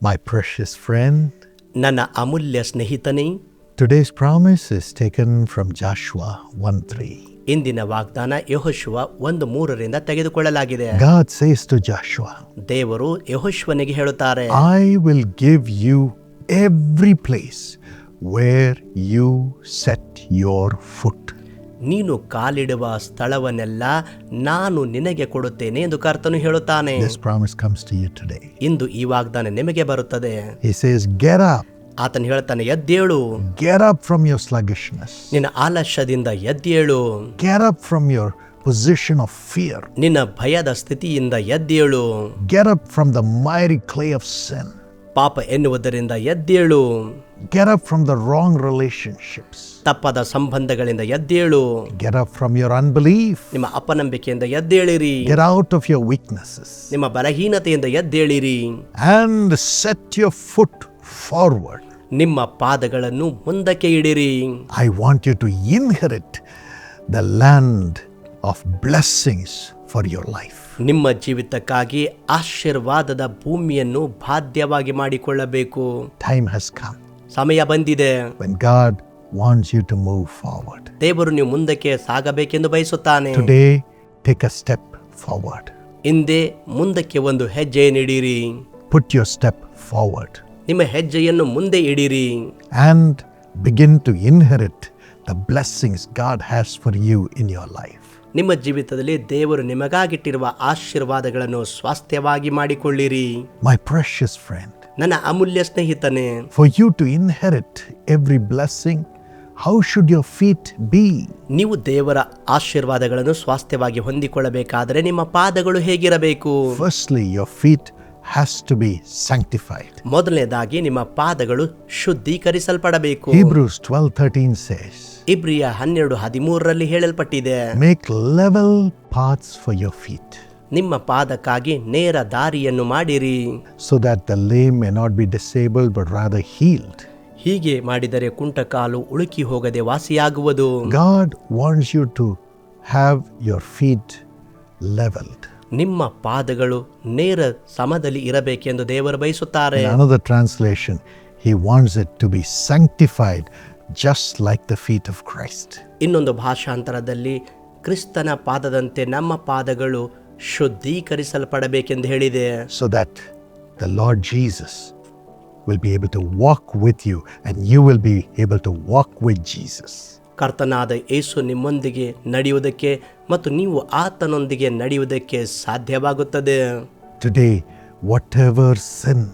My precious friend, ನನ್ನ ಅಮೂಲ್ಯ ಸ್ನೇಹಿತನೇ today's promise is taken from Joshua 1 3. ಇಂದಿನ ವಾಗ್ದಾನ ಯಹೋಶುವ ಒಂದು ಮೂರರಿಂದ ತೆಗೆದುಕೊಳ್ಳಲಾಗಿದೆ God says to Joshua, ದೇವರು ಯಹೋಶ್ವನಿಗೆ ಹೇಳುತ್ತಾರೆ I will give you every place where you set your foot. ನೀನು ಕಾಲಿಡುವ ಸ್ಥಳವನ್ನೆಲ್ಲ ನಾನು ನಿನಗೆ ಕೊಡುತ್ತೇನೆ ಎಂದು ಕರ್ತನು ಹೇಳುತ್ತಾನೆ. ಇಂದು ಈ ವಾಗ್ದಾನ ನಿಮಗೆ ಬರುತ್ತದೆ. ಆತನು ಹೇಳ್ತಾನೆ ಎದ್ದೇಳು. Gear up from your sluggishness ನಿನ್ನ ಆಲಸ್ಯದಿಂದ ಎದ್ದೇಳು. Gear up from your position of fear ನಿನ್ನ ಭಯದ ಸ್ಥಿತಿಯಿಂದ ಎದ್ದೇಳು. Gear up from the miry clay of sin ಪಾಪ ಎನ್ನುವುದರಿಂದ ಎದ್ದೇಳು get up from the wrong relationships, ತಪ್ಪದ ಸಂಬಂಧಗಳಿಂದ ಎದ್ದೇಳು get up from your unbelief, ನಿಮ್ಮ ಅಪನಂಬಿಕೆಯಿಂದ ಎದ್ದೇಳಿರಿ get out of your weaknesses, ನಿಮ್ಮ ಬಲಹೀನತೆಯಿಂದ ಎದ್ದೇಳಿರಿ and set your foot forward. ನಿಮ್ಮ ಪಾದಗಳನ್ನು ಮುಂದಕ್ಕೆ ಇಡಿರಿ I want you to inherit the land of blessings for your life. ನಿಮ್ಮ ಜೀವಿತಕ್ಕಾಗಿ ಆಶೀರ್ವಾದದ ಭೂಮಿಯನ್ನು ಬಾಧ್ಯವಾಗಿ ಮಾಡಿಕೊಳ್ಳಬೇಕು. ಟೈಮ್ ಹಸ್ ಕಮ್ ಸಮಯ ಬಂದಿದೆ. When God wants you to move forward. ದೇವರು ನೀವು ಮುಂದಕ್ಕೆ ಸಾಗಬೇಕೆಂದು ಬಯಸುತ್ತಾನೆ. Today, take a step forward ಹಿಂದೆ ಮುಂದಕ್ಕೆ ಒಂದು ಹೆಜ್ಜೆ ನೀಡಿರಿ. Put your step forward. ನಿಮ್ಮ ಹೆಜ್ಜೆಯನ್ನು ಮುಂದೆ ಇಡಿರಿ. And begin to inherit the blessings God has for you in your life. ನಿಮ್ಮ ಜೀವಿತದಲ್ಲಿ ದೇವರು ನಿಮಗಾಗಿಟ್ಟಿರುವ ಆಶೀರ್ವಾದಗಳನ್ನು ಸ್ವಾಸ್ಥ್ಯವಾಗಿ ಮಾಡಿಕೊಳ್ಳಿರಿ My precious friend, ನನ್ನ ಅಮೂಲ್ಯ ಸ್ನೇಹಿತನೇ for you to inherit every blessing, how should your feet be? ನೀವು ದೇವರ ಆಶೀರ್ವಾದಗಳನ್ನು ಸ್ವಾಸ್ಥ್ಯವಾಗಿ ಹೊಂದಿಕೊಳ್ಳಬೇಕಾದರೆ ನಿಮ್ಮ ಪಾದಗಳು ಹೇಗಿರಬೇಕು Firstly, your feet has to be sanctified. ಮೊದಲನೇದಾಗಿ ನಿಮ್ಮ ಪಾದಗಳು ಶುದ್ಧೀಕರಿಸಲ್ಪಡಬೇಕು Hebrews 12:13 says, ಇಬ್ರಿಯ ಹನ್ನೆರಡು ಹದಿಮೂರರಲ್ಲಿ ಹೇಳಲ್ಪಟ್ಟಿದೆ "Make level paths for your feet, ನಿಮ್ಮ ಪಾದಕ್ಕಾಗಿ ನೇರ ದಾರಿಯನ್ನು ಮಾಡಿರಿ so that the lame may not be disabled but rather healed." ಹೀಗೆ ಮಾಡಿದರೆ ಕುಂಟಕಾಲು ಉಳುಕಿ ಹೋಗದೆ ವಾಸಿಯಾಗುವುದು God wants you to have your feet leveled. ನಿಮ್ಮ ಪಾದಗಳು ನೇರ ಸಮದಲ್ಲಿ ಇರಬೇಕೆಂದು ದೇವರು ಬಯಸುತ್ತಾರೆ another translation, He wants it to be sanctified just like the feet of Christ. ಇನ್ನೊಂದು ಭಾಷಾಂತರದಲ್ಲಿ ಕ್ರಿಸ್ತನ ಪಾದದಂತೆ ನಮ್ಮ ಪಾದಗಳು ಶುದ್ಧೀಕರಿಸಲ್ಪಡಬೇಕೆಂದು ಹೇಳಿದೆ so that the Lord Jesus will be able to walk with you and you will be able to walk with Jesus. ಕರ್ತನಾದ ಯೇಸು ನಿಮ್ಮೊಂದಿಗೆ ನಡೆಯುವುದಕ್ಕೆ ಮತ್ತು ನೀವು ಆತನೊಂದಿಗೆ ನಡೆಯುವುದಕ್ಕೆ ಸಾಧ್ಯವಾಗುತ್ತದೆ. Today whatever sin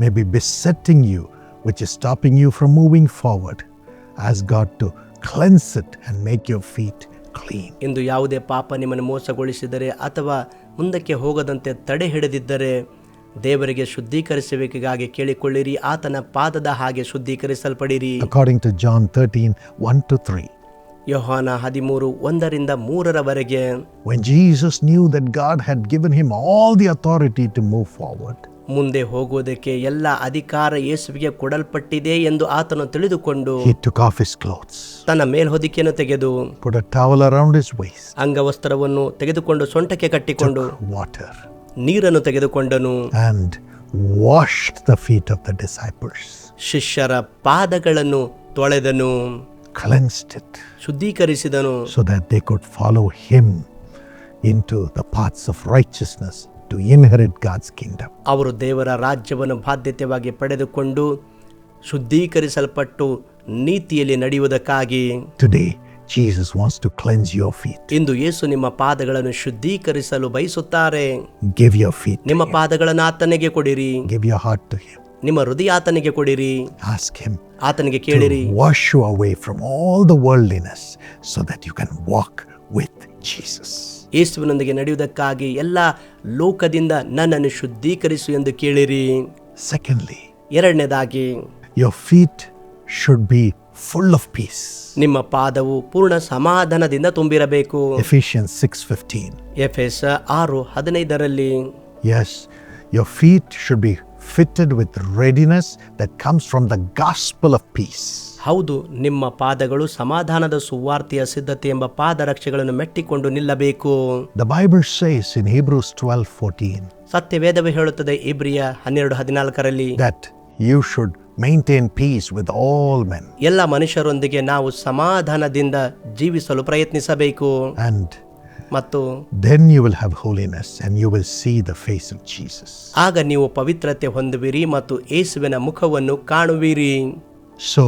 may be besetting you which is stopping you from moving forward ask God to cleanse it and make your feet clean ಇಂದು ಯಾವುದೇ ಪಾಪ ನಿಮ್ಮನ್ನು ಮೋಸಗೊಳಿಸಿದರೆ ಅಥವಾ ಮುಂದಕ್ಕೆ ಹೋಗದಂತೆ ತಡೆ ಹಿಡಿದಿದ್ದರೆ ದೇವರಿಗೆ ಶುದ್ಧೀಕರಿಸುವಿಕೆಗಾಗಿ ಕೇಳಿಕೊಳ್ಳಿರಿ ಆತನ ಪಾದದ ಹಾಗೆ ಶುದ್ಧೀಕರಿಸಲ್ಪಡಿರಿ. According to John thirteen one to three ಯೋಹಾನ ಹದಿಮೂರು ಒಂದರಿಂದ ಮೂರರವರೆಗೆ. When Jesus knew that God had given him all the authority to move forward ಮುಂದೆ ಹೋಗುವುದಕ್ಕೆ ಎಲ್ಲ ಅಧಿಕಾರ ಯೇಸುವಿಗೆ ಕೊಡಲ್ಪಟ್ಟಿದೆ ಎಂದು ಆತನು ತಿಳಿದುಕೊಂಡು he took off his clothes, ತನ್ನ ಮೇಲ್ಹೊದಿಕೆಯನ್ನು ತೆಗೆದು put a towel around his waist, ಅಂಗವಸ್ತ್ರವನ್ನು ತೆಗೆದುಕೊಂಡು ಸೊಂಟಕ್ಕೆ ಕಟ್ಟಿಕೊಂಡು water, ನೀರನ್ನು ತೆಗೆದುಕೊಂಡನು. And washed the feet of the disciples ಶಿಷ್ಯರ ಪಾದಗಳನ್ನು ತೊಳೆದನು. Cleansed ಶುದ್ಧೀಕರಿಸಿದನು. So that they could follow him into the paths of righteousness to inherit God's kingdom ಅವರು ದೇವರ ರಾಜ್ಯವನ್ನು ಬಾಧ್ಯತೆಯಾಗಿ ಪಡೆದುಕೊಂಡು ಶುದ್ಧೀಕರಿಸಲ್ಪಟ್ಟು ನೀತಿಯಲ್ಲಿ ನಡೆಯುವುದಕ್ಕಾಗಿ. Today Jesus wants to cleanse your feet. ಇಂದು ಯೇಸು ನಿಮ್ಮ ಪಾದಗಳನ್ನು ಶುದ್ಧೀಕರಿಸಲು ಬಯಸುತ್ತಾರೆ Give your feet, ನಿಮ್ಮ ಪಾದಗಳನ್ನು ಆತನಿಗೆ ಕೊಡಿರಿ give your heart to him. ನಿಮ್ಮ ಹೃದಯ ಆತನಿಗೆ ಕೊಡಿರಿ Ask him ಆತನಿಗೆ ಕೇಳಿರಿ to wash you away from all the worldliness so that you can walk with Jesus. ಯೇಸುವಿನೊಂದಿಗೆ ನಡೆಯುವುದಕ್ಕಾಗಿ ಎಲ್ಲ ಲೋಕದಿಂದ ನನ್ನನ್ನು ಶುದ್ಧೀಕರಿಸು ಎಂದು ಕೇಳಿರಿ Secondly, ಎರಡನೇದಾಗಿ your feet should be full of peace. ನಿಮ್ಮ ಪಾದವು ಪೂರ್ಣ ಸಮಾಧಾನದಿಂದ ತುಂಬಿರಬೇಕು Ephesians 6:15. ಎಫ್ ಎಸ್ ಆರು ಹದಿನೈದರಲ್ಲಿ Yes, your feet should be fitted with readiness that comes from the gospel of peace. ಹೌದು ನಿಮ್ಮ ಪಾದಗಳು ಸಮಾಧಾನದ ಸುವಾರ್ತೆಯ ಸಿದ್ಧತೆ ಎಂಬ ಪಾದರಕ್ಷೆಗಳನ್ನು ಮೆಟ್ಟಿಕೊಂಡು ನಿಲ್ಲಬೇಕು The Bible says in Hebrews 12 14 ಸತ್ಯವೇದವೇ ಹೇಳುತ್ತದೆ ಇಬ್ರಿಯ ಹನ್ನೆರಡು ಹದಿನಾಲ್ಕರಲ್ಲಿ that you should maintain peace with all men ಎಲ್ಲ ಮನುಷ್ಯರೊಂದಿಗೆ ನಾವು ಸಮಾಧಾನದಿಂದ ಜೀವಿಸಲು ಪ್ರಯತ್ನಿಸಬೇಕು. ಅಂಡ್ ಮತ್ತು then you will have holiness and you will see the face of Jesus ಆಗ ನೀವು ಪವಿತ್ರತೆ ಹೊಂದುವಿರಿ ಮತ್ತು ಯೇಸುವಿನ ಮುಖವನ್ನು ಕಾಣುವಿರಿ. So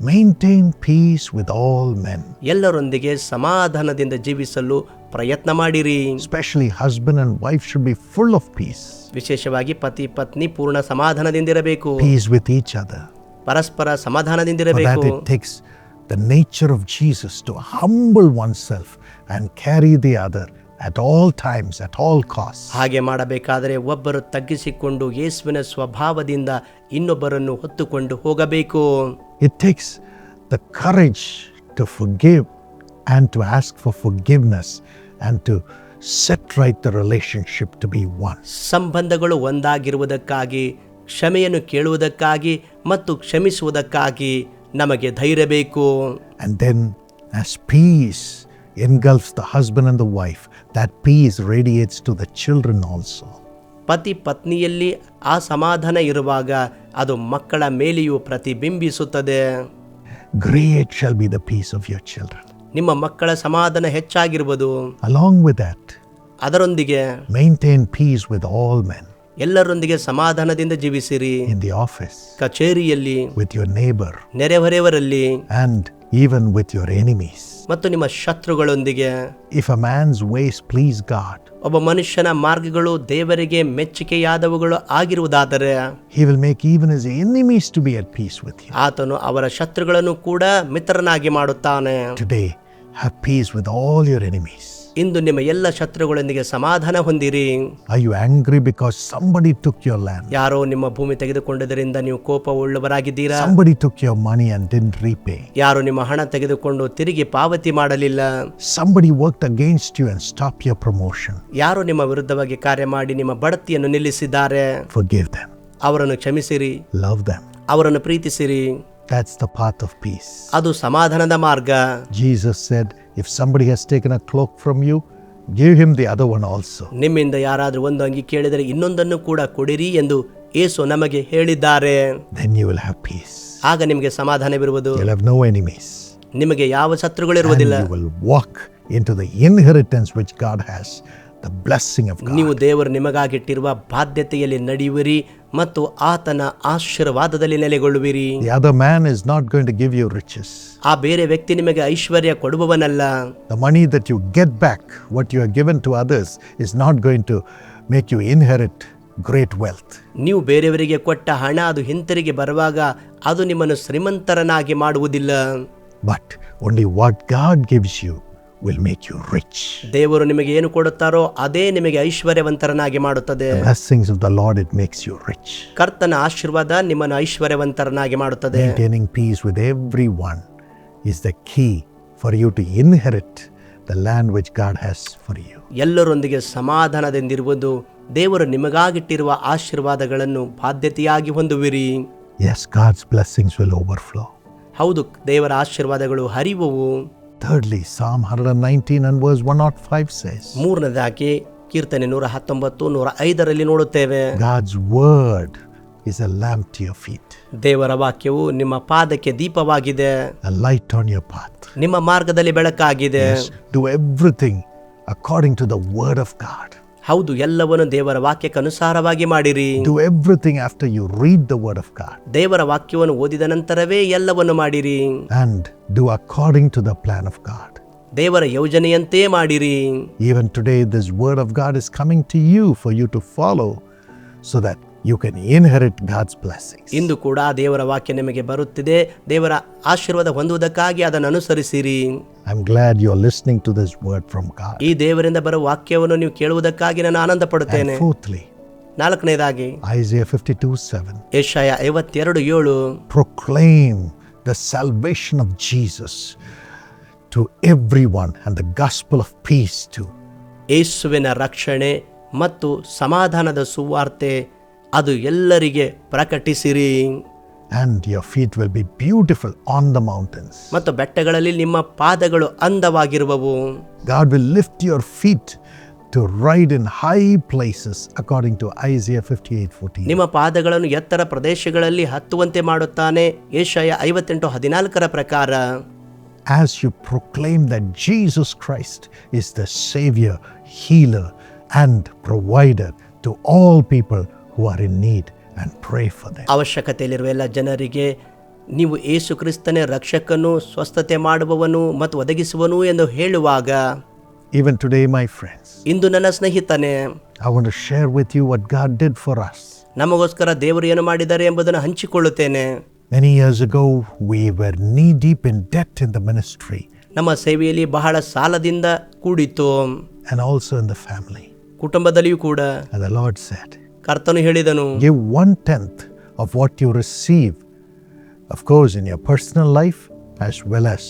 maintain peace with all men, ಎಲ್ಲರೊಂದಿಗೆ ಸಮಾಧಾನದಿಂದ ಜೀವಿಸಲು ಪ್ರಯತ್ನ ಮಾಡಿರಿ especially husband and wife should be full of peace, ವಿಶೇಷವಾಗಿ ಪತಿ ಪತ್ನಿ ಪೂರ್ಣ ಸಮಾಧಾನದಿಂದಿರಬೇಕು peace with each other. ಪರಸ್ಪರ For that ಸಮಾಧಾನದಿಂದಿರಬೇಕು it takes the nature of Jesus to humble oneself and carry the other at all times, at all costs. ಹಾಗೆ ಮಾಡಬೇಕಾದರೆ ಒಬ್ಬರು ತಗ್ಗಿಸಿಕೊಂಡು ಯೇಸುವಿನ ಸ್ವಭಾವದಿಂದ ಇನ್ನೊಬ್ಬರನ್ನು ಹೊತ್ತುಕೊಂಡು ಹೋಗಬೇಕು It takes the courage to forgive and to ask for forgiveness and to set right the relationship to be one. ಸಂಬಂಧಗಳು ಒಂದಾಗಿರುವುದಕ್ಕಾಗಿ ಕ್ಷಮೆಯನ್ನು ಕೇಳುವುದಕ್ಕಾಗಿ ಮತ್ತು ಕ್ಷಮಿಸುವುದಕ್ಕಾಗಿ ನಮಗೆ ಧೈರ್ಯ ಬೇಕು And then, as peace engulfs the husband and the wife, that peace radiates to the children also. ಪತಿ ಪತ್ನಿಯಲ್ಲಿ ಆ ಸಮಾಧಾನ ಇರುವಾಗ ಅದು ಮಕ್ಕಳ ಮೇಲೆಯೂ ಪ್ರತಿಬಿಂಬಿಸುತ್ತದೆ Great shall be the peace of your children. ನಿಮ್ಮ ಮಕ್ಕಳ ಸಮಾಧಾನ ಹೆಚ್ಚಾಗಿರುವುದು Along with that, ಅದರೊಂದಿಗೆ maintain peace with all men ಎಲ್ಲರೊಂದಿಗೆ ಸಮಾಧಾನದಿಂದ ಜೀವಿಸಿರಿ in the office, ಕಚೇರಿಯಲ್ಲಿ with your neighbor, ನೆರೆಹೊರೆಯವರಲ್ಲಿ and even with your enemies ಮತ್ತು ನಿಮ್ಮ ಶತ್ರುಗಳೊಂದಿಗೆ. If a man's ways please God ಒಬ್ಬ ಮನುಷ್ಯನ ಮಾರ್ಗಗಳು ದೇವರಿಗೆ ಮೆಚ್ಚುಗೆಯಾದವುಗಳು ಆಗಿರುವುದಾದರೆ he will make even his enemies to be at peace with ಆತನು ಅವರ ಶತ್ರುಗಳನ್ನು ಕೂಡ ಮಿತ್ರನಾಗಿ ಮಾಡುತ್ತಾನೆ. Today have peace with all your enemies ಇಂದು ನಿಮ್ಮ ಎಲ್ಲ ಶತ್ರುಗಳೊಂದಿಗೆ ಸಮಾಧಾನ ಹೊಂದಿರಿ. I you angry because somebody took your land ಯಾರೋ ನಿಮ್ಮ ಭೂಮಿ ತೆಗೆದುಕೊಂಡಿದ್ದರಿಂದ ನೀವು ಕೋಪ ಉಳ್ಳವರಾಗಿದ್ದೀರಾ somebody took your money and then repay ಯಾರೋ ನಿಮ್ಮ ಹಣ ತೆಗೆದುಕೊಂಡು ತಿರುಗಿ ಪಾವತಿ ಮಾಡಲಿಲ್ಲ? Somebody worked against you and stop your promotion ಯಾರೋ ನಿಮ್ಮ ವಿರುದ್ಧವಾಗಿ ಕಾರ್ಯ ಮಾಡಿ ನಿಮ್ಮ ಬಡತಿಯನ್ನು ನಿಲ್ಲಿಸಿದ್ದಾರೆ? ಫಾರ್ಗಿವ್ ದೆಮ್ ಅವರನ್ನು ಕ್ಷಮಿಸಿರಿ. ಲವ್ ದೆಮ್ ಅವರನ್ನು ಪ್ರೀತಿಸಿರಿ. That's the path of peace. ಅದು ಸಮಾಧಾನದ ಮಾರ್ಗ Jesus said, If somebody has taken a cloak from you, give him the other one also. ನಿಮ್ಮಿಂದ ಯಾರಾದರೂ ಒಂದು ಅಂಗಿ ಕೇಳಿದರೆ ಇನ್ನೊಂದನ್ನು ಕೂಡ ಕೊಡಿರಿ ಎಂದು ಏಸು ನಮಗೆ ಹೇಳಿದ್ದಾರೆ Then you will have peace. ಆಗ ನಿಮಗೆ ಸಮಾಧಾನವಿರುವುದು You'll have no enemies. ನಿಮಗೆ ಯಾವ And ಶತ್ರುಗಳಿರುವುದಿಲ್ಲ you will walk into the inheritance which God has, the blessing of God. ನೀವು ದೇವರು ನಿಮಗಾಗಿಟ್ಟಿರುವ ಬಾಧ್ಯತೆಯಲ್ಲಿ ನಡೆಯುವಿರಿ ಮತ್ತು ಆತನ ಆಶೀರ್ವಾದದಲ್ಲಿ ನೆಲೆಗೊಳ್ಳುವಿರಿ. Man is not going to give you riches ಆ ಬೇರೆ ವ್ಯಕ್ತಿ ನಿಮಗೆ ಐಶ್ವರ್ಯ ಕೊಡುವವನಲ್ಲ. The money that you get back what you are given to others is not going to make you inherit great wealth ನೀವು ಬೇರೆಯವರಿಗೆ ಕೊಟ್ಟ ಹಣ ಅದು ಹಿಂತಿರುಗಿ ಬರುವಾಗ ಅದು ನಿಮ್ಮನ್ನು ಶ್ರೀಮಂತರನಾಗಿ ಮಾಡುವುದಿಲ್ಲ. But only what God gives you will make you rich. ದೇವರು ನಿಮಗೆ ಏನು ಕೊಡುತ್ತಾರೋ ಅದೇ ನಿಮಗೆ ಐಶ್ವರ್ಯವಂತರನಾಗಿ ಮಾಡುತ್ತದೆ The blessings of the Lord, it makes you rich. ಕರ್ತನ ಆಶೀರ್ವಾದ ನಿಮ್ಮನ್ನು ಐಶ್ವರ್ಯವಂತರನಾಗಿ ಮಾಡುತ್ತದೆ Maintaining peace with everyone is the key for you to inherit the land which God has for you. ಎಲ್ಲರೊಂದಿಗೆ ಸಮಾಧಾನದಿಂದಿರುವುದು ದೇವರು ನಿಮಗಾಗಿಟ್ಟಿರುವ ಆಶೀರ್ವಾದಗಳನ್ನು ಬಾಧ್ಯತೆಯಾಗಿ ಹೊಂದುವಿರಿ Yes, God's blessings will overflow. ಹೌದು ದೇವರ ಆಶೀರ್ವಾದಗಳು ಹರಿವುವು Thirdly, Psalm 119 and verse 105 says, ಮೂರನೇದಾಗಿ ಕೀರ್ತನೆ ನೂರ ಹತ್ತೊಂಬತ್ತು ನೂರ ಐದರಲ್ಲಿ ನೋಡುತ್ತೇವೆ God's word is a lamp to your feet, ದೇವರ ವಾಕ್ಯವು ನಿಮ್ಮ ಪಾದಕ್ಕೆ ದೀಪವಾಗಿದೆ a light on your path. ನಿಮ್ಮ ಮಾರ್ಗದಲ್ಲಿ ಬೆಳಕಾಗಿದೆ do everything according to the word of God. ಹೌದು ಎಲ್ಲವನ್ನು ದೇವರ ವಾಕ್ಯಕ್ಕನುಸಾರವಾಗಿ ಮಾಡಿರಿ Do everything after you read the word of God ದೇವರ ವಾಕ್ಯವನ್ನು ಓದಿದ ನಂತರವೇ ಎಲ್ಲವನ್ನು ಮಾಡಿರಿ and do according to the plan of God. ದೇವರ ಯೋಜನೆಯಂತೆ ಮಾಡಿರಿ Even today, this word of God is coming to you for you to follow so that you can inherit God's blessing ಇಂದು ಕೂಡ ದೇವರ ವಾಕ್ಯ ನಿಮಗೆ ಬರುತ್ತಿದೆ. ದೇವರ ಆಶೀರ್ವಾದ ಹೊಂದುವುದಕ್ಕಾಗಿ ಅದನ್ನು ಅನುಸರಿಸಿರಿ. I am glad you are listening to this word from ಈ ದೇವರಿಂದ ಬರುವ ವಾಕ್ಯವನ್ನು ನೀವು ಕೇಳುವುದಕ್ಕಾಗಿ ನಾನು ಆನಂದ ಪಡುತ್ತೇನೆ ಫೋರ್ಥ್ಲಿ ನಾಲ್ಕನೇದಾಗಿ ಐಸಿಯ ಫಿಫ್ಟಿ ಟೂ ಸೆವೆನ್ ಏಷಾಯ ಐವತ್ತೆರಡು ಏಳು. Proclaim the salvation of Jesus to everyone and the gospel of peace to ಯೇಸುವಿನ ರಕ್ಷಣೆ ಮತ್ತು ಸಮಾಧಾನದ ಸುವಾರ್ತೆ ಅದು ಎಲ್ಲರಿಗೆ ಪ್ರಕಟಿಸಿರಿ and your feet will be beautiful on the mountains. ಮತ್ತು ಬೆಟ್ಟಗಳಲ್ಲಿ ನಿಮ್ಮ ಪಾದಗಳು ಅಂದವಾಗಿರುವವು God will lift your feet to ride in high places according to Isaiah 58:14. ನಿಮ್ಮ ಪಾದಗಳನ್ನು ಎತ್ತರ ಪ್ರದೇಶಗಳಲ್ಲಿ ಹತ್ತುವಂತೆ ಮಾಡುತ್ತಾನೆ ಏಷಯ ಐವತ್ತೆಂಟು ಹದಿನಾಲ್ಕರ ಪ್ರಕಾರ As you proclaim that Jesus Christ is the savior, healer and provider to all people who are in need and pray for them. ಅವಶ್ಯಕತೆಯಲ್ಲಿರುವ ಎಲ್ಲ ಜನರಿಗೆ ನೀವು ಏಸು ಕ್ರಿಸ್ತನೇ ರಕ್ಷಕನು ಸ್ವಸ್ಥತೆ ಮಾಡುವವನು ಮತ್ತು ಒದಗಿಸುವನು ಎಂದು ಹೇಳುವಾಗ Even today my friends, ಇಂದು ನನ್ನ ಸ್ನೇಹಿತನೇ I want to share with you what God did for us. ನಮಗೋಸ್ಕರ ದೇವರು ಏನು ಮಾಡಿದ್ದಾರೆ ಎಂಬುದನ್ನು ಹಂಚಿಕೊಳ್ಳುತ್ತೇನೆ Many years ago, we were knee deep in debt in the ministry ನಮ್ಮ ಸೇವೆಯಲ್ಲಿ ಬಹಳ ಸಾಲದಿಂದ ಕೂಡಿತು and also in the family. ಕುಟುಂಬದಲ್ಲಿಯೂ ಕೂಡ And the Lord said, ಕರ್ತನು ಹೇಳಿದನು give one tenth of what you receive of course in your personal life as well as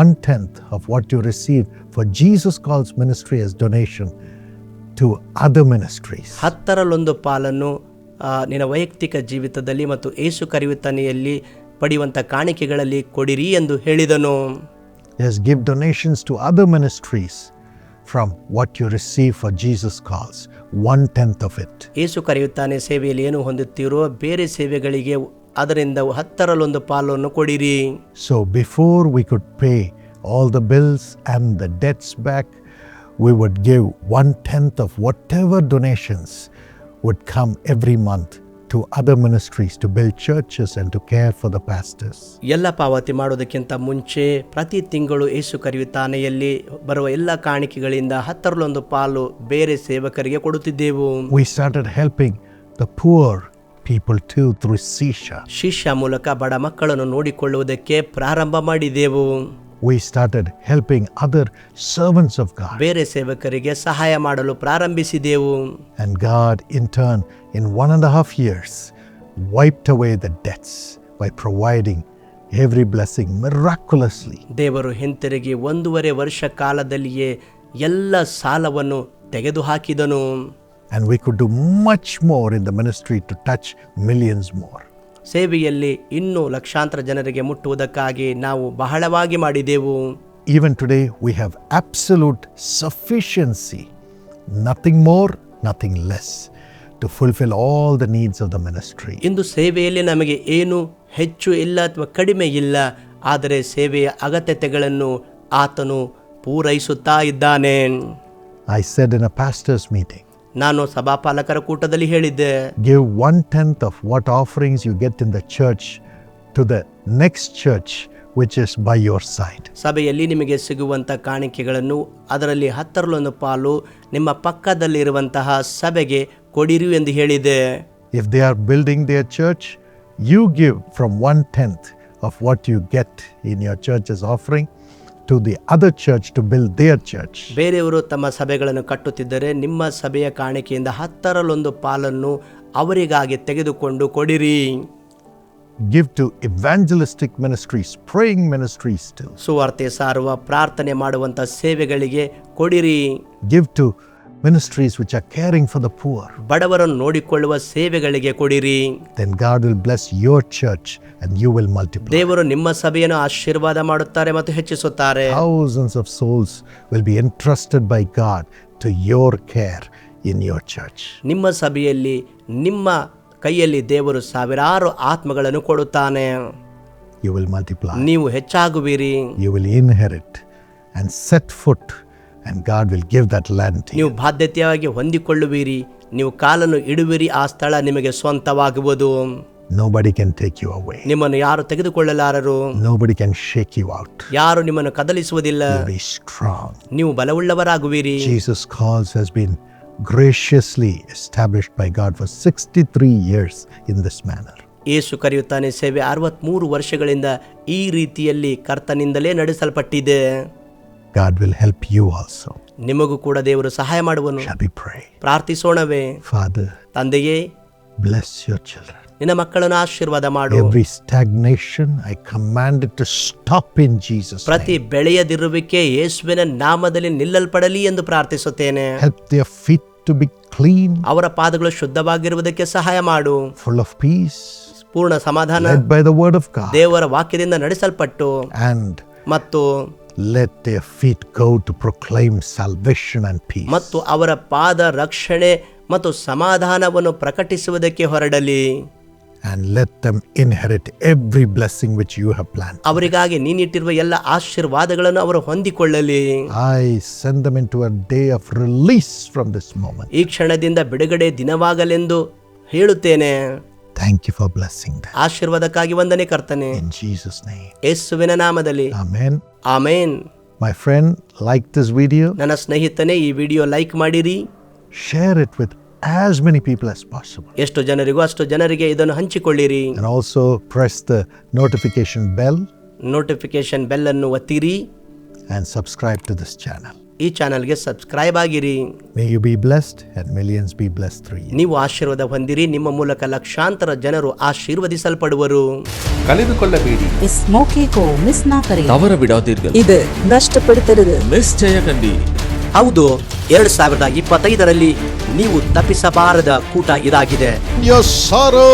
one tenth of what you receive for Jesus calls ministry as donation to other ministries. ಹತ್ತರಲ್ಲೊಂದು ಪಾಲನ್ನು ನಿನ್ನ ವೈಯಕ್ತಿಕ ಜೀವಿತದಲ್ಲಿ ಮತ್ತು ಏಸು ಕರಿವಿತನೆಯಲ್ಲಿ ಪಡೆಯುವಂಥ ಕಾಣಿಕೆಗಳಲ್ಲಿ ಕೊಡಿರಿ ಎಂದು ಹೇಳಿದನು as give donations to other ministries from what you receive for Jesus calls, one tenth of it. ಏಸು ಕರೆಯುತ್ತಾನೆ ಸೇವೆಯಲ್ಲಿ ಏನು ಹೊಂದುತ್ತೀರೋ ಬೇರೆ ಸೇವೆಗಳಿಗೆ ಅದರಿಂದ ಹತ್ತರಲ್ಲೊಂದು ಪಾಲನ್ನು ಕೊಡಿರಿ So before we could pay all the bills and the debts back, we would give one tenth of whatever donations would come every month to other ministries to build churches and to care for the pastors. ಎಲ್ಲ ಪಾವತಿ ಮಾಡೋದಕ್ಕಿಂತ ಮುಂಚೆ ಪ್ರತಿ ತಿಂಗಳು ಏಸು ಕರೆಯುತ್ತಾನೆಯಲ್ಲಿ ಬರುವ ಎಲ್ಲ ಕಾಣಿಕೆಗಳಿಂದ ಹತ್ತರಲ್ಲೊಂದು ಪಾಲು ಬೇರೆ ಸೇವಕರಿಗೆ ಕೊಡುತ್ತಿದ್ದೆವು We started helping the poor people too through Sisha. ಶಿಷ್ಯ ಮೂಲಕ ಬಡ ಮಕ್ಕಳನ್ನು ನೋಡಿಕೊಳ್ಳುವುದಕ್ಕೆ ಪ್ರಾರಂಭ ಮಾಡಿದೆವು We started helping other servants of God. ಬೇರೆ ಸೇವಕರಿಗೆ ಸಹಾಯ ಮಾಡಲು ಪ್ರಾರಂಭಿಸಿದೆವು And God, in turn, in one and a half years, wiped away the debts by providing every blessing miraculously. ದೇವರು ಹಿಂತಿರುಗಿ ಒಂದೂವರೆ ವರ್ಷ ಕಾಲದಲ್ಲಿಯೇ ಎಲ್ಲ ಸಾಲವನ್ನು ತೆಗೆದುಹಾಕಿದನು And we could do much more in the ministry to touch millions more. ಸೇವೆಯಲ್ಲಿ ಇನ್ನೂ ಲಕ್ಷಾಂತರ ಜನರಿಗೆ ಮುಟ್ಟುವುದಕ್ಕಾಗಿ ನಾವು ಬಹಳವಾಗಿ ಮಾಡಿದೆವು. Even today we have absolute sufficiency nothing more nothing less to fulfil all the needs of the ministry ಇಂದು ಸೇವೆಯಲ್ಲಿ ನಮಗೆ ಏನು ಹೆಚ್ಚು ಇಲ್ಲ ಅಥವಾ ಕಡಿಮೆ ಇಲ್ಲ ಆದರೆ ಸೇವೆಯ ಅಗತ್ಯತೆಗಳನ್ನು ಆತನು ಪೂರೈಸುತ್ತಾ ಇದ್ದಾನೆ. I said in a pastors meeting ನಾನು ಸಭಾಪಾಲಕರ ಕೂಟದಲ್ಲಿ ಹೇಳಿದ್ದೆ. Give one tenth of what offerings you get in the church to the next church which is by your side. ಸಭೆಯಲ್ಲಿ ನಿಮಗೆ ಸಿಗುವಂಥ ಕಾಣಿಕೆಗಳನ್ನು ಅದರಲ್ಲಿ ಹತ್ತರಲ್ಲೊಂದು ಪಾಲು ನಿಮ್ಮ ಪಕ್ಕದಲ್ಲಿರುವಂತಹ ಸಭೆಗೆ ಕೊಡಿರು ಎಂದು ಹೇಳಿದೆ If they are building their church, you give from one tenth of what you get in your church is offering. To the other church to build their church. ಬೇರೆಯವರು ತಮ್ಮ ಸಭೆಗಳನ್ನು ಕಟ್ಟುತ್ತಿದ್ದರೆ ನಿಮ್ಮ ಸಭೆಯ ಕಾಣಿಕೆಯಿಂದ ಹತ್ತರಲ್ಲೊಂದು ಪಾಲನ್ನು ಅವರಿಗಾಗಿ ತೆಗೆದುಕೊಂಡು ಕೊಡಿರಿ Give to evangelistic ministries, praying ministries too. ಸುವಾರ್ತೆ ಸಾರುವ ಪ್ರಾರ್ಥನೆ ಮಾಡುವಂಥ ಸೇವೆಗಳಿಗೆ ಕೊಡಿರಿ Give to ministries which are caring for the poor. ಬಡವರನ್ನು ನೋಡಿಕೊಳ್ಳುವ ಸೇವೆಗಳಿಗೆ ಕೊಡಿರಿ Then God will bless your church and you will multiply. ದೇವರು ನಿಮ್ಮ ಸಭೆಯನ್ನು ಆಶೀರ್ವಾದ ಮಾಡುತ್ತಾರೆ ಮತ್ತು ಹೆಚ್ಚಿಸುತ್ತಾರೆ Thousands of souls will be entrusted by God to your care in your church. ನಿಮ್ಮ ಸಭೆಯಲ್ಲಿ ನಿಮ್ಮ ಕೈಯಲ್ಲಿ ದೇವರು ಸಾವಿರಾರು ಆತ್ಮಗಳನ್ನು ಕೊಡುತ್ತಾನೆ You will multiply. ನೀವು ಹೆಚ್ಚಾಗುವಿರಿ You will inherit and set foot, and God will give that land ನೀವು ಬಾಧ್ಯತೆಯಾಗಿ ಹೊಂದಿಕೊಳ್ಳುವಿರಿ ನೀವು ಕಾಲನ್ನು ಇಡುವಿರಿ ಆ ಸ್ಥಳ ನಿಮಗೆ ಸ್ವಂತವಾಗುವುದು. Nobody can take you away ನಿಮ್ಮನ್ನು ಯಾರು ತೆಗೆದುಕೊಳ್ಳಲಾರರು? Nobody can shake you out ಯಾರು ನಿಮ್ಮನ್ನು ಕದಲಿಸುವುದಿಲ್ಲ. ಬಿ ಸ್ಟ್ರಾಂಗ್ ನೀವು ಬಲವುಳ್ಳವರಾಗುವಿರಿ. Jesus calls has been graciously established by God for 63 years in this manner ಯೇಸು ಕರೆಯುತ್ತಾನೆ ಸೇವೆ 63 ವರ್ಷಗಳಿಂದ ಈ ರೀತಿಯಲ್ಲಿ ಕರ್ತನಿಂದಲೇ ನಡೆಸಲ್ಪಟ್ಟಿದೆ. God will help you also. ನಿಮಗೂ ಕೂಡ ದೇವರು ಸಹಾಯ ಮಾಡುವನು Shall we pray? ಪ್ರಾರ್ಥಿಸೋಣವೇ Father, ತಂದೆಯೇ bless your children. ನಿನ್ನ ಮಕ್ಕಳನ್ನು ಆಶೀರ್ವಾದ ಮಾಡು Every stagnation, I command it to stop in Jesus' name. ಪ್ರತಿ ಬೆಳೆಯದಿರುವಿಕೆ ಯೇಸುವಿನ ನಾಮದಲ್ಲಿ ನಿಲ್ಲಲ್ಪಡಲಿ ಎಂದು ಪ್ರಾರ್ಥಿಸುತ್ತೇನೆ Help their feet to be clean, ಅವರ ಪಾದಗಳು ಶುದ್ಧವಾಗಿರುವುದಕ್ಕೆ ಸಹಾಯ ಮಾಡು full of peace, ಪೂರ್ಣ ಸಮಾಧಾನ led by the word of God, ದೇವರ ವಾಕ್ಯದಿಂದ ನಡೆಸಲ್ಪಟ್ಟು and ಮತ್ತು let their feet go to proclaim salvation and peace. ಮತ್ತು ಅವರ ಪಾದ ರಕ್ಷಣೆ ಮತ್ತು ಸಮಾಧಾನವನ್ನು ಪ್ರಕಟಿಸುವುದಕ್ಕೆ ಹೊರಡಲಿ And let them inherit every blessing which you have planned. ಅವರಿಗಾಗಿ ನೀನಿಟ್ಟಿರುವ ಎಲ್ಲ ಆಶೀರ್ವಾದಗಳನ್ನು ಅವರು ಹೊಂದಿಕೊಳ್ಳಲಿ I send them into a day of release from this moment. ಈ ಕ್ಷಣದಿಂದ ಬಿಡುಗಡೆ ದಿನವಾಗಲೆಂದು ಹೇಳುತ್ತೇನೆ Thank you for blessing them. ಆಶೀರ್ವಾದಕ್ಕಾಗಿ ವಂದನೆ ಕರ್ತನೆ In Jesus' name. ಯೇಸುವಿನ ನಾಮದಲ್ಲಿ Amen. Amen My friend, like this video, ನನ್ನ ಸ್ನೇಹಿತನೇ ಈ ವಿಡಿಯೋ ಲೈಕ್ ಮಾಡಿರಿ share it with as many people as possible. ಎಷ್ಟು ಜನರಿಗೂ ಅಷ್ಟು ಜನರಿಗೆ ಇದನ್ನು ಹಂಚಿಕೊಳ್ಳಿರಿ And also press the notification bell notification bell ಅನ್ನು ಒತ್ತಿರಿ and subscribe to this channel. ಈ ಚಾನಲ್ಗೆ ಸಬ್ಸ್ಕ್ರೈಬ್ ಆಗಿರಿ. May you be blessed and millions be blessed three ನೀವು ಆಶೀರ್ವಾದ ಹೊಂದಿರಿ ನಿಮ್ಮ ಮೂಲಕ ಲಕ್ಷಾಂತರ ಜನರು ಆಶೀರ್ವದಿಸಲ್ಪಡುವರು. ಕಳೆದುಕೊಳ್ಳಬೇಡಿ ಇಸ್ ಮೌಕೆ ಕೋ ಮಿಸ್ ನಾಕರೆ ತವರ ಬಿಡಾದಿರ್ಗ ಇದು ನಷ್ಟಪಡುತ್ತಿರುವುದು ಮಿಸ್ ಕಂಡಿ. ಹೌದು ಎರಡು ಸಾವಿರದ ಇಪ್ಪತ್ತೈದರಲ್ಲಿ ನೀವು ತಪ್ಪಿಸಬಾರದ ಕೂಟ ಇದಾಗಿದೆ. Your sorrow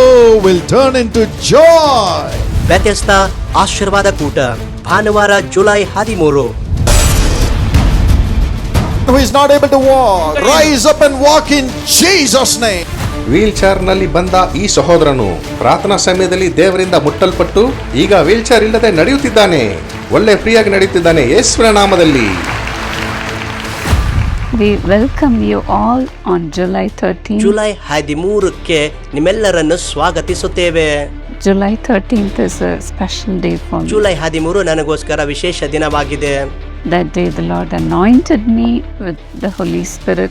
will turn into joy ವ್ಯತ್ಯಸ್ತ ಆಶೀರ್ವಾದ ಕೂಟ ಭಾನುವಾರ ಜುಲೈ ಹದಿಮೂರು. Who is not able to walk, rise up and walk in Jesus' name. Wheel ಚೇರ್ನಲ್ಲಿ ಬಂದ ಈ ಸಹೋದರನು ಪ್ರಾರ್ಥನಾ ಸಮಯದಲ್ಲಿ ದೇವರಿಂದ ಮುಟ್ಟಲ್ಪಟ್ಟು ಈಗ ವೀಲ್ ಚೇರ್ ಇಲ್ಲದೆ ನಡೆಯುತ್ತಿದ್ದಾನೆ ಒಳ್ಳೆ ಫ್ರೀಯಾಗಿ ನಡೆಯುತ್ತಿದ್ದಾನೆ ಯೇಸುವಿನ ನಾಮದಲ್ಲಿ We welcome you all on July 13th. July ಹದಿಮೂರಕ್ಕೆ ನಿಮ್ಮೆಲ್ಲರನ್ನು ಸ್ವಾಗತಿಸುತ್ತೇವೆ July 13th is a special day for me. July ಹದಿಮೂರು ನನಗೋಸ್ಕರ ವಿಶೇಷ ದಿನವಾಗಿದೆ That day, the Lord anointed me with the Holy Spirit.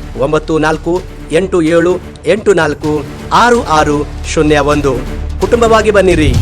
ಒಂಬತ್ತು ನಾಲ್ಕು ಎಂಟು ಏಳು ಎಂಟು ನಾಲ್ಕು ಆರು ಆರು ಶೂನ್ಯ ಒಂದು. ಕುಟುಂಬವಾಗಿ ಬನ್ನಿರಿ.